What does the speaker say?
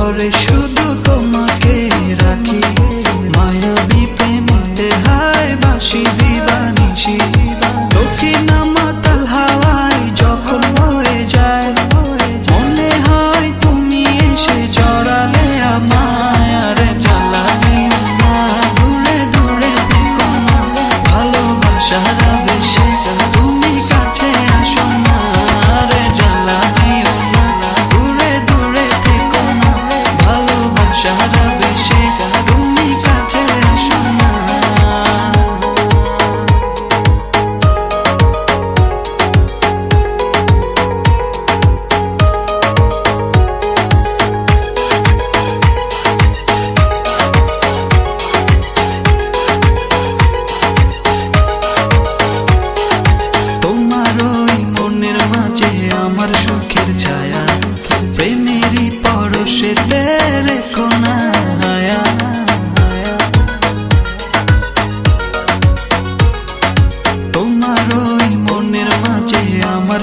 ধরে শুধু যেতে রেখো তোমার ওই মনের মাঝে আমার